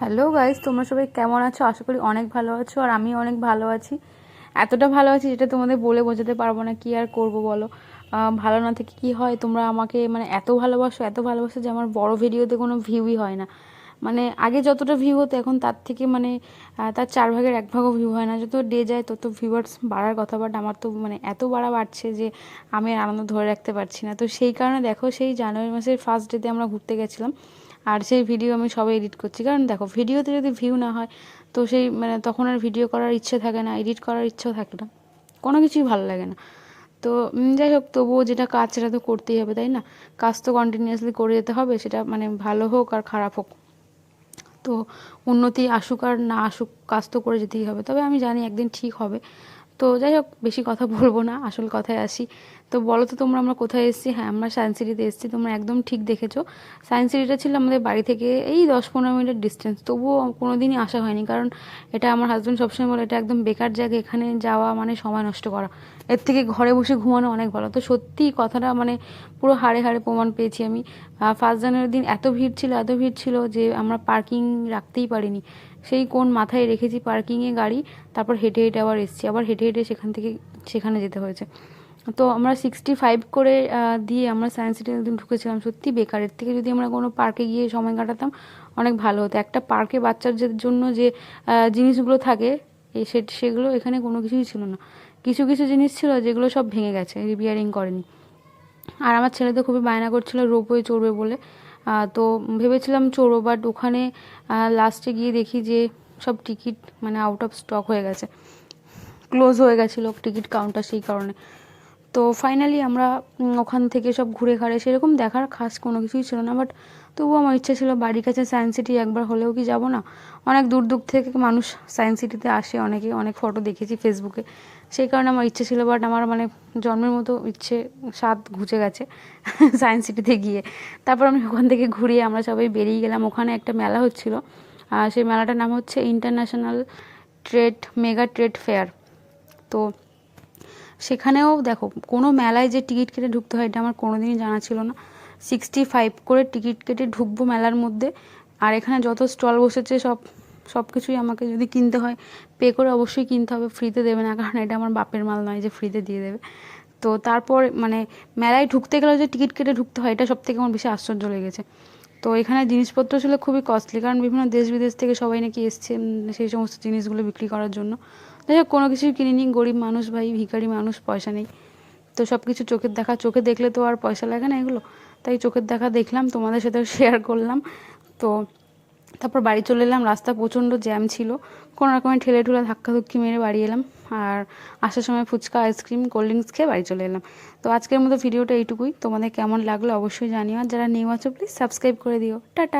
Hello guys তোমরা সবাই কেমন আছো? আশা করি অনেক ভালো আছো আর আমি অনেক ভালো আছি। এতটা ভালো আছি যেটা তোমাদের বলে বোঝাতে পারব না, কি আর করব বলো? ভালো না থেকে কি হয়? তোমরা আমাকে মানে এত ভালোবাসো এত ভালোবাসো যে আমার বড় ভিডিওতে কোনো ভিউই হয় না। মানে আগে যতটা ভিউ হতো, এখন তার থেকে মানে তার চার ভাগের এক ভাগও ভিউ হয় না। যত ডে যায়, তত ভিউয়ার্স বাড়ার কথা বাট আমার তো মানে এত বাড়া বাড়ছে যে আমি আর আনন্দ ধরে রাখতে পারছি না। তো সেই কারণে দেখো, সেই জানুয়ারি মাসের ফার্স্ট ডেতে আমরা ঘুরতে গেছিলাম। আর সেই ভিডিও আমি সবাই এডিট করছি। কারণ দেখো ভিডিওতে যদি ভিউ না হয়, তো সেই মানে তখন আর ভিডিও করার ইচ্ছে থাকে না এডিট করার ইচ্ছেও থাকে না। কোনো কিছুই ভালো লাগে না। তো যাই হোক, তবুও যেটা কাজ সেটা তো করতেই হবে, তাই না? কাজ তো কন্টিনিউয়াসলি করে যেতে হবে, সেটা মানে ভালো হোক আর খারাপ হোক। তো উন্নতি আসুক আর না আসুক, কাজ তো করে যেতেই হবে। তবে আমি জানি একদিন ঠিক হবে। তো যাই হোক বেশি কথা বলব না, আসল কথায় আসি। তো বলো তো, তোমরা আমরা কোথায় এসেছি? হ্যাঁ আমরা সায়েন্স সিটিতে এসেছি, তোমরা একদম ঠিক দেখেছ। সায়েন্স সিটিটা ছিল আমাদের বাড়ি থেকে এই দশ পনেরো মিনিটের ডিস্টেন্স তবুও কোনো দিনই আসা হয়নি। কারণ এটা আমার হাজব্যান্ড সবসময় বলে, এটা একদম বেকার জায়গা, এখানে যাওয়া মানে সময় নষ্ট করা। এর থেকে ঘরে বসে ঘুমানো অনেক ভালো। তো সত্যি কথাটা মানে পুরো হাড়ে হাড়ে প্রমাণ পেয়েছি আমি। ফার্স্ট জানুয়ারির দিন এত ভিড় ছিল, এত ভিড় ছিল যে আমরা পার্কিং রাখতেই পারিনি। সেই কোন মাথায় রেখেছি পার্কিংয়ে গাড়ি, তারপর হেঁটে হেঁটে আবার এসেছি। আবার হেঁটে হেঁটে সেখান থেকে সেখানে যেতে হয়েছে। তো আমরা সিক্সটি ফাইভ করে দিয়ে আমরা সায়েন্স সিটি একদিন ঢুকেছিলাম। সত্যি বেকারের থেকে যদি আমরা কোনো পার্কে গিয়ে সময় কাটাতাম, অনেক ভালো হতো। একটা পার্কে বাচ্চাদের জন্য যে জিনিসগুলো থাকে সে, সেগুলো এখানে কোনো কিছুই ছিল না। কিছু কিছু জিনিস ছিল যেগুলো সব ভেঙে গেছে রিপেয়ারিং করেনি। আর আমার ছেলে তো খুবই বায়না করছিল, রোপওয়ে চড়বে বলে। তো ভেবেছিলাম চোরো বাট ওখানে লাস্টে গিয়ে দেখি যে সব টিকিট মানে আউট অফ স্টক হয়ে গেছে। ক্লোজ হয়ে গেছিল টিকিট কাউন্টার সেই কারণে। তো ফাইনালি আমরা ওখান থেকে সব ঘুরে ঘাড়ে সেরকম দেখার খাস কোনো কিছুই ছিল না বাট তবুও আমার ইচ্ছা ছিল বাড়ির কাছে সায়েন্স সিটি একবার হলেও কি যাব না? অনেক দূর দূর থেকে মানুষ সায়েন্স সিটিতে আসে, অনেকে অনেক ফটো দেখেছি ফেসবুকে সেই কারণে আমার ইচ্ছে ছিল বাট আমার মানে জন্মের মতো ইচ্ছে, স্বাদ ঘুচে গেছে সায়েন্স সিটিতে গিয়ে। তারপর আমি ওখান থেকে ঘুরিয়ে আমরা সবাই বেরিয়ে গেলাম। ওখানে একটা মেলা হচ্ছিল আর সেই মেলাটার নাম হচ্ছে international trade mega trade fair তো সেখানেও দেখো, কোনো মেলায় যে টিকিট কেটে ঢুকতে হয়, এটা আমার কোনোদিনই জানা ছিল না। সিক্সটি ফাইভ করে টিকিট কেটে ঢুকবো মেলার মধ্যে, আর এখানে যত স্টল বসেছে, সব সব কিছুই আমাকে যদি কিনতে হয়, পে করে অবশ্যই কিনতে হবে ফ্রিতে দেবে না, কারণ এটা আমার বাপের মাল নয় যে ফ্রিতে দিয়ে দেবে। তো তারপর মানে মেলায় ঢুকতে গেলেও যে টিকিট কেটে ঢুকতে হয়, এটা সব থেকে আমার বেশি আশ্চর্য লেগেছে তো এখানে জিনিসপত্র ছিল খুবই কস্টলি কারণ বিভিন্ন দেশ বিদেশ থেকে সবাই নাকি এসছে সেই সমস্ত জিনিসগুলো বিক্রি করার জন্য। যাই হোক, কোনো কিছুই কিনিনি গরিব মানুষ ভাই, ভিখারি মানুষ, পয়সা নেই। তো সব কিছু চোখের দেখা, চোখে দেখলে তো আর পয়সা লাগে না এগুলো। তাই চোখের দেখা দেখলাম, তোমাদের সাথে শেয়ার করলাম। তো তারপর বাড়ি চলে এলাম, রাস্তা প্রচণ্ড জ্যাম ছিল। কোনো রকমের ঠেলে ঠুলে ধাক্কাধুক্কি মেরে বাড়ি এলাম। আর আসার সময় ফুচকা আইসক্রিম কোল্ড ড্রিঙ্কস খেয়ে বাড়ি চলে এলাম। তো আজকের মতো ভিডিওটা এইটুকুই। তোমাদের কেমন লাগল অবশ্যই জানিও। আর যারা নিউ আছো প্লিজ সাবস্ক্রাইব করে দিও। টাটা!